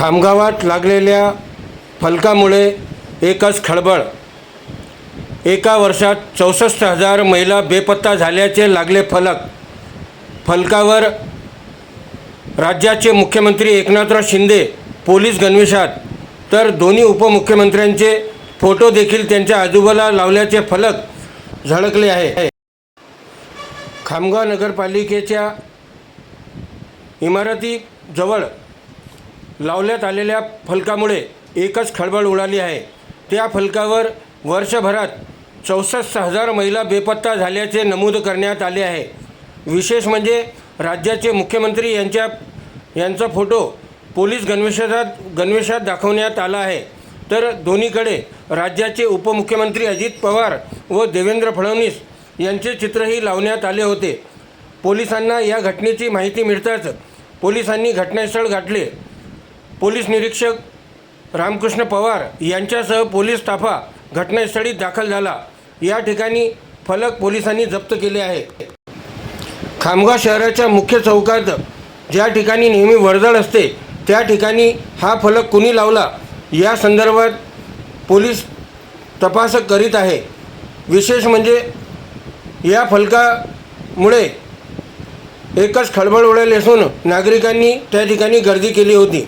खामगावात लागलेल्या फलकामुळे एकच खळबळ. एका वर्षात चौसष्ट हजार महिला बेपत्ता झाल्याचे लागले फलक. फलकावर राज्याचे मुख्यमंत्री एकनाथराव शिंदे पोलीस गणवेशात. तर दोन्ही उपमुख्यमंत्र्यांचे फोटो देखील त्यांच्या आजूबाला लावल्याचे फलक झळकले आहे. खामगाव नगरपालिकेच्या इमारतीजवळ लावण्यात आलेल्या फलकामुळे एकच खळबळ उडाली आहे. त्या फलकावर वर्षभरात चौसष्ट हजार महिला बेपत्ता झाल्याचे नमूद करण्यात आले आहे. विशेष म्हणजे राज्याचे मुख्यमंत्री यांच्या यांचा फोटो पोलीस गणवेशात गणवेशात दाखवण्यात आला आहे. तर दोन्हीकडे राज्याचे उपमुख्यमंत्री अजित पवार व देवेंद्र फडणवीस यांचे चित्रही लावण्यात आले होते. पोलिसांना या घटनेची माहिती मिळताच पोलिसांनी घटनास्थळ गाठले. पोलीस निरीक्षक रामकृष्ण पवार यांच्यासह पोलीस ताफा घटनास्थळी दाखल झाला. या ठिकाणी फलक पोलिसांनी जप्त केले आहे. खामगाव शहराच्या मुख्य चौकात ज्या ठिकाणी नेहमी वर्दळ असते त्या ठिकाणी हा फलक कुणी लावला? या संदर्भात पोलीस तपास करीत आहे. विशेष म्हणजे या फलकामुळे एकच खळबळ उडाली असून नागरिकांनी त्या ठिकाणी गर्दी केली होती.